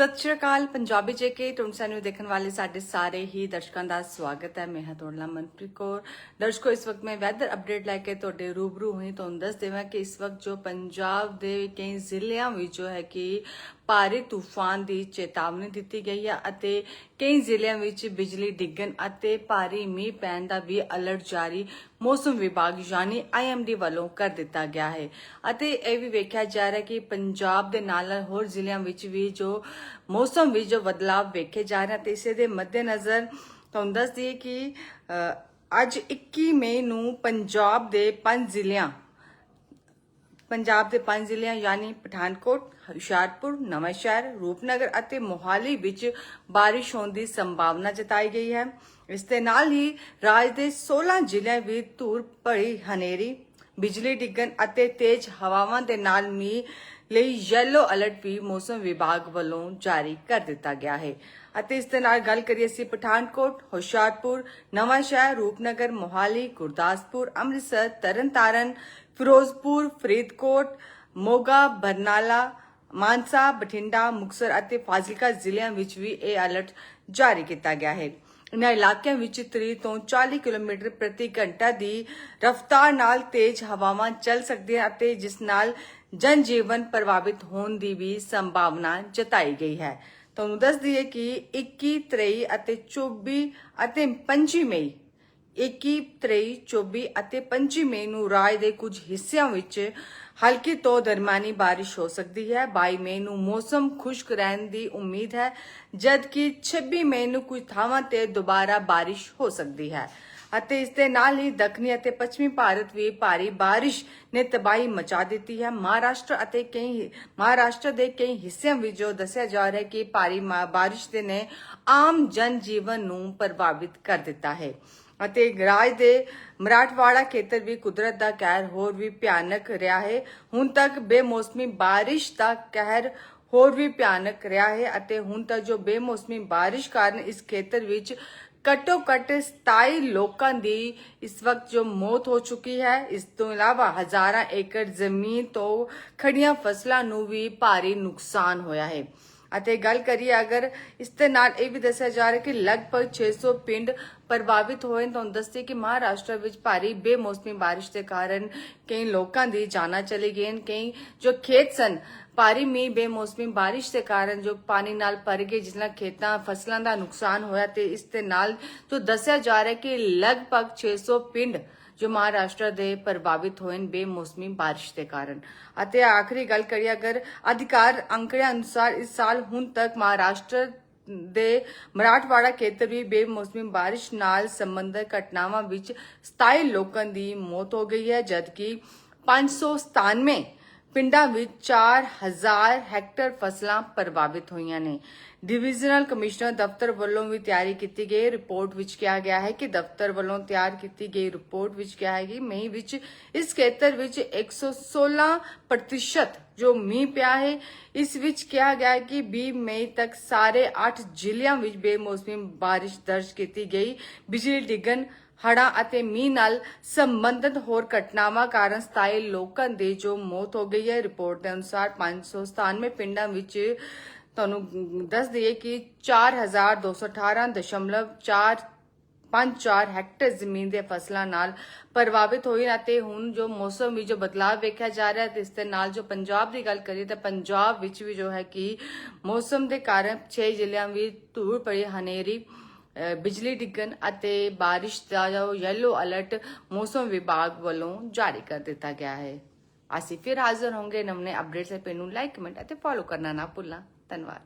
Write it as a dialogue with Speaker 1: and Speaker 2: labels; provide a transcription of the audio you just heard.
Speaker 1: ਸਤਿ ਸ਼੍ਰੀ ਅਕਾਲ, ਪੰਜਾਬੀ ਜੇਕੇ ਟੁੰਸਾ ਨੂੰ ਦੇਖਣ ਵਾਲੇ ਸਾਡੇ ਸਾਰੇ ਹੀ ਦਰਸ਼ਕਾਂ ਦਾ ਸਵਾਗਤ ਹੈ। ਮੈਂ ਹਾਂ ਤੁਹਾਡਾ ਮਨਪ੍ਰੀਤ ਕੌਰ। ਦਰਸ਼ਕੋ, ਇਸ ਵਕਤ ਮੈਂ ਵੈਦਰ ਅਪਡੇਟ ਲੈ ਕੇ ਤੁਹਾਡੇ ਰੂਬਰੂ ਹੋਈ, ਤੁਹਾਨੂੰ ਦੱਸ ਦੇਵਾਂ ਕਿ ਇਸ ਵਕਤ ਜੋ ਪੰਜਾਬ ਦੇ ਕਈ ਜ਼ਿਲ੍ਹਿਆਂ ਵਿੱਚ ਜੋ ਹੈ ਕਿ ਭਾਰੀ ਤੂਫਾਨ ਦੀ ਚੇਤਾਵਨੀ ਦਿੱਤੀ ਗਈ ਹੈ ਅਤੇ ਕਈ ਜ਼ਿਲ੍ਹਿਆਂ ਵਿੱਚ ਬਿਜਲੀ ਡਿੱਗਣ ਅਤੇ ਭਾਰੀ ਮੀਂਹ ਪੈਣ ਦਾ ਵੀ ਅਲਰਟ ਜਾਰੀ ਮੌਸਮ ਵਿਭਾਗ ਯਾਨੀ ਆਈਐਮਡੀ ਵੱਲੋਂ ਕਰ ਦਿੱਤਾ ਗਿਆ ਹੈ। ਅਤੇ ਇਹ ਵੀ ਵੇਖਿਆ ਜਾ ਰਿਹਾ ਹੈ ਕਿ ਪੰਜਾਬ ਦੇ ਨਾਲ ਨਾਲ ਹੋਰ ਜ਼ਿਲ੍ਹਿਆਂ ਵਿੱਚ ਵੀ ਜੋ ਮੌਸਮ ਵਿੱਚ ਜੋ ਬਦਲਾਅ ਵੇਖੇ ਜਾ ਰਹੇ ਹਨ ਤੇ ਇਸੇ ਦੇ ਮੱਦੇਨਜ਼ਰ ਤੁਹਾਨੂੰ ਦੱਸ ਦਈਏ ਕਿ ਅੱਜ 21 ਮਈ ਨੂੰ ਪੰਜਾਬ ਦੇ ਪੰਜ ਜ਼ਿਲ੍ਹਿਆਂ, ਪੰਜਾਬ ਦੇ ਪੰਜ ਜ਼ਿਲ੍ਹਿਆਂ ਯਾਨੀ ਪਠਾਨਕੋਟ, ਹੁਸ਼ਿਆਰਪੁਰ, ਨਵਾਂਸ਼ਹਿਰ, ਰੂਪਨਗਰ ਅਤੇ ਮੋਹਾਲੀ ਵਿੱਚ ਬਾਰਿਸ਼ ਹੋਣ ਦੀ ਸੰਭਾਵਨਾ ਜਤਾਈ ਗਈ ਹੈ। ਇਸ ਦੇ ਨਾਲ ਹੀ ਰਾਜ ਦੇ 16 ਜ਼ਿਲ੍ਹਿਆਂ ਵਿੱਚ ਧੂੜ ਭਰੀ ਹਨੇਰੀ ਬਿਜਲੀ ਡਿੱਗਣ ਅਤੇ ਤੇਜ਼ ਹਵਾਵਾਂ ਦੇ ਨਾਲ ਮੀਂਹ ਲਈ ਯੈਲੋ ਅਲਰਟ ਵੀ ਮੌਸਮ ਵਿਭਾਗ ਵੱਲੋਂ ਜਾਰੀ ਕਰ ਦਿੱਤਾ ਗਿਆ ਹੈ। ਅਤੇ ਇਸ ਦੇ ਨਾਲ ਗੱਲ ਕਰੀਏ ਅਸੀਂ ਪਠਾਨਕੋਟ, ਹੁਸ਼ਿਆਰਪੁਰ, ਨਵਾਂਸ਼ਹਿਰ, ਰੂਪਨਗਰ, ਮੋਹਾਲੀ, ਗੁਰਦਾਸਪੁਰ, ਅੰਮ੍ਰਿਤਸਰ, ਤਰਨਤਾਰਨ, ਫਿਰੋਜ਼ਪੁਰ, ਫਰੀਦਕੋਟ, ਮੋਗਾ, ਬਰਨਾਲਾ, ਮਾਨਸਾ, ਬਠਿੰਡਾ ਮੁਕਸਰ ਅਤੇ ਫਾਜ਼ਿਲਕਾ ਜ਼ਿਲ੍ਹਿਆਂ ਵਿੱਚ ਵੀ ਇਹ ਅਲਰਟ ਜਾਰੀ ਕੀਤਾ ਗਿਆ ਹੈ। ਇਨ੍ਹਾਂ ਇਲਾਕਿਆਂ ਵਿੱਚ 30 ਤੋਂ 40 ਕਿਲੋਮੀਟਰ ਪ੍ਰਤੀ ਘੰਟਾ ਦੀ ਰਫ਼ਤਾਰ ਨਾਲ ਤੇਜ਼ ਹਵਾਵਾਂ ਚੱਲ ਸਕਦੀਆਂ ਅਤੇ ਜਿਸ ਨਾਲ ਜਨਜੀਵਨ ਪ੍ਰਭਾਵਿਤ ਹੋਣ ਦੀ ਵੀ ਸੰਭਾਵਨਾ ਜਤਾਈ ਗਈ ਹੈ। ਤੁਹਾਨੂੰ ਦੱਸ ਦਈਏ ਕਿ 21 23 ਅਤੇ 24 ਅਤੇ 25 ਮਈ 21 23 24 ਅਤੇ 25 ਮਈ ਨੂੰ ਰਾਜ ਦੇ ਕੁਝ ਹਿੱਸਿਆਂ ਵਿੱਚ ਹਲਕੀ ਤੋਂ ਦਰਮਿਆਨੀ ਬਾਰਿਸ਼ ਹੋ ਸਕਦੀ ਹੈ। 22 ਮਈ ਨੂੰ ਮੌਸਮ ਖੁਸ਼ਕ ਰਹਿਣ ਦੀ ਉਮੀਦ ਹੈ, ਜਦਕਿ 26 ਮਈ ਨੂੰ ਕੁਝ ਥਾਵਾਂ ਤੇ ਦੁਬਾਰਾ ਬਾਰਿਸ਼ ਹੋ ਸਕਦੀ ਹੈ। ਅਤੇ ਇਸ ਦੇ ਨਾਲ ਹੀ ਦੱਖਣੀ ਅਤੇ ਪੱਛਮੀ ਭਾਰਤ ਵੀ ਭਾਰੀ ਬਾਰਿਸ਼ ਨੇ ਤਬਾਹੀ ਮਚਾ ਦਿੱਤੀ ਹੈ। ਮਹਾਰਾਸ਼ਟਰ ਅਤੇ ਕਈ, ਮਹਾਰਾਸ਼ਟਰ ਦੇ ਕਈ ਹਿੱਸਿਆਂ ਵਿੱਚ ਜੋ ਦੱਸਿਆ ਜਾ ਰਿਹਾ ਹੈ ਕਿ ਭਾਰੀ ਮਾ- ਬਾਰਿਸ਼ ਦੇ ਨੇ ਆਮ ਜਨ ਜੀਵਨ ਨੂੰ ਪ੍ਰਭਾਵਿਤ ਕਰ ਦਿੱਤਾ ਹੈ। ਅਤੇ ਰਾਜ ਦੇ ਮਰਾਠਵਾੜਾ ਖੇਤਰ ਵੀ ਕੁਦਰਤ ਦਾ ਕਹਿਰ ਹੋਰ ਵੀ ਭਿਆਨਕ ਰਿਹਾ ਹੈ। ਹੁਣ ਤੱਕ ਬੇਮੌਸਮੀ ਬਾਰਿਸ਼ ਦਾ ਕਹਿਰ ਹੋਰ ਵੀ ਭਿਆਨਕ ਰਿਹਾ ਹੈ ਅਤੇ ਹੁਣ ਤੱਕ ਜੋ ਬੇਮੌਸਮੀ ਬਾਰਿਸ਼ ਕਾਰਨ ਇਸ ਖੇਤਰ ਵਿੱਚ ਘੱਟੋ ਘੱਟ 27 ਲੋਕਾਂ ਦੀ ਇਸ ਵਕਤ ਜੋ ਮੌਤ ਹੋ ਚੁੱਕੀ ਹੈ, ਇਸ ਤੋਂ ਇਲਾਵਾ ਹਜ਼ਾਰਾਂ ਏਕੜ ਜ਼ਮੀਨ ਤੋਂ ਖੜੀਆਂ ਫਸਲਾਂ ਨੂੰ ਵੀ ਭਾਰੀ ਨੁਕਸਾਨ ਹੋਇਆ ਹੈ। ਅਤੇ ਗੱਲ ਕਰੀਏ ਅਗਰ ਇਸ ਦੇ ਨਾਲ ਇਹ ਵੀ ਦੱਸਿਆ ਜਾ ਰਿਹਾ ਕਿ ਲਗਭਗ 600 ਪਿੰਡ ਪ੍ਰਭਾਵਿਤ ਹੋਏ ਨੇ। ਦੱਸਦੇ ਕਿ ਮਹਾਰਾਸ਼ਟਰ ਵਿੱਚ ਭਾਰੀ ਬੇਮੌਸਮੀ ਬਾਰਿਸ਼ ਦੇ ਕਾਰਨ ਕਈ ਲੋਕਾਂ ਦੀ ਜਾਨਾਂ ਚਲੀ ਗਈਆਂ ਕਈ ਜੋ ਖੇਤ ਸਨ, ਭਾਰੀ ਮੀਂਹ, ਬੇਮੌਸਮੀ ਬਾਰਿਸ਼ ਦੇ ਕਾਰਨ ਜੋ ਪਾਣੀ ਨਾਲ ਭਰ ਗਏ, ਜਿਸ ਨਾਲ ਖੇਤਾਂ, ਫਸਲਾਂ ਦਾ ਨੁਕਸਾਨ ਹੋਇਆ ਤੇ ਇਸ ਦੇ ਨਾਲ ਜੋ ਦੱਸਿਆ ਜਾ ਰਿਹਾ ਕਿ ਲਗਭਗ 600 ਪਿੰਡ ਜੋ ਮਹਾਰਾਸ਼ਟਰ ਦੇ ਪ੍ਰਭਾਵਿਤ ਹੋਏ ਬੇਮੌਸਮੀ ਬਾਰਿਸ਼ ਦੇ ਕਾਰਨ। ਅਤੇ ਆਖਰੀ ਗੱਲ ਕਰੀਏ ਅਗਰ, ਅਧਿਕਾਰ ਅੰਕੜਿਆਂ ਅਨੁਸਾਰ ਇਸ ਸਾਲ ਹੁਣ ਤੱਕ ਮਹਾਰਾਸ਼ਟਰ ਦੇ ਮਰਾਠਵਾੜਾ ਖੇਤਰ ਵੀ ਬੇਮੌਸਮੀ ਬਾਰਿਸ਼ ਨਾਲ ਸੰਬੰਧਿਤ ਘਟਨਾਵਾਂ ਵਿੱਚ 27 ਲੋਕਾਂ ਦੀ ਮੌਤ ਹੋ ਗਈ ਹੈ, ਜਦਕਿ 597 ਪਿੰਡਾਂ ਵਿੱਚ 4000 ਹੈਕਟਰ ਫਸਲਾਂ ਪ੍ਰਭਾਵਿਤ ਹੋਈਆਂ ਨੇ। ਡਿਵੀਜ਼ਨਲ ਕਮਿਸ਼ਨਰ ਦਫ਼ਤਰ ਵੱਲੋਂ ਵੀ ਤਿਆਰੀ ਕੀਤੀ ਗਈ। ਰਿਪੋਰਟ ਵਿੱਚ ਕਿਹਾ ਗਿਆ ਹੈ ਕਿ ਦਫ਼ਤਰ ਵੱਲੋਂ ਤਿਆਰ ਕੀਤੀ ਗਈ ਰਿਪੋਰਟ ਵਿੱਚ ਕਿਹਾ ਹੈ ਕਿ ਮਈ ਵਿੱਚ, ਇਸ ਖੇਤਰ ਵਿੱਚ 116% ਜੋ ਮੀਂਹ ਪਿਆ ਹੈ, ਇਸ ਵਿੱਚ ਕਿਹਾ ਗਿਆ ਕਿ 20 ਮਈ ਤੱਕ ਸਾਰੇ 8 ਜ਼ਿਲ੍ਹਿਆਂ ਵਿੱਚ ਬੇਮੌਸਮੀ ਬਾਰਿਸ਼ ਦਰਜ ਕੀਤੀ ਗਈ। ਬਿਜਲੀ ਡਿੱਗਣ ਹੜਾਂ ਅਤੇ ਮੀਂਹ ਨਾਲ ਸੰਬੰਧਿਤ ਹੋਰ ਘਟਨਾਵਾਂ ਕਾਰਨ 27 ਲੋਕਾਂ ਦੀ ਜੋ ਮੌਤ ਹੋ ਗਈ ਹੈ। ਰਿਪੋਰਟ ਦੇ ਅਨੁਸਾਰ 597 ਪਿੰਡਾਂ ਵਿੱਚ ਤੁਹਾਨੂੰ ਦੱਸ ਦਈਏ ਕਿ 4218.4 54 ਹੈਕਟਰ ਜ਼ਮੀਨ ਦੇ ਫਸਲਾਂ ਨਾਲ ਪ੍ਰਭਾਵਿਤ ਹੋਈ ਅਤੇ ਹੁਣ ਜੋ ਮੌਸਮ ਵਿੱਚ ਜੋ ਬਦਲਾਅ ਵੇਖਿਆ ਜਾ ਰਿਹਾ ਹੈ, ਤੇ ਇਸ ਦੇ ਨਾਲ ਜੋ ਪੰਜਾਬ ਦੀ ਗੱਲ ਕਰੀਏ ਤਾਂ ਪੰਜਾਬ ਵਿੱਚ ਵੀ ਜੋ ਹੈ ਕਿ ਮੌਸਮ ਦੇ ਕਾਰਨ 6 ਜ਼ਿਲ੍ਹਿਆਂ ਵਿੱਚ ਧੂੜ ਪਈ ਹਨੇਰੀ ਬਿਜਲੀ ਡਿੱਗਣ ਅਤੇ ਬਾਰਿਸ਼ ਦਾ ਜੋ ਯੈਲੋ ਅਲਰਟ ਮੌਸਮ ਵਿਭਾਗ ਵੱਲੋਂ ਜਾਰੀ ਕਰ ਦਿੱਤਾ ਗਿਆ ਹੈ। ਅਸੀਂ ਫਿਰ ਹਾਜ਼ਰ ਹੋਵਾਂਗੇ। ਨਵੇਂ ਅਪਡੇਟਸ ਤੇ ਨੂੰ ਲਾਈਕ ਕਮੈਂਟ ਅਤੇ ਫੋਲੋ ਕਰਨਾ ਨਾ ਭੁੱਲਣਾ। ਧੰਨਵਾਦ।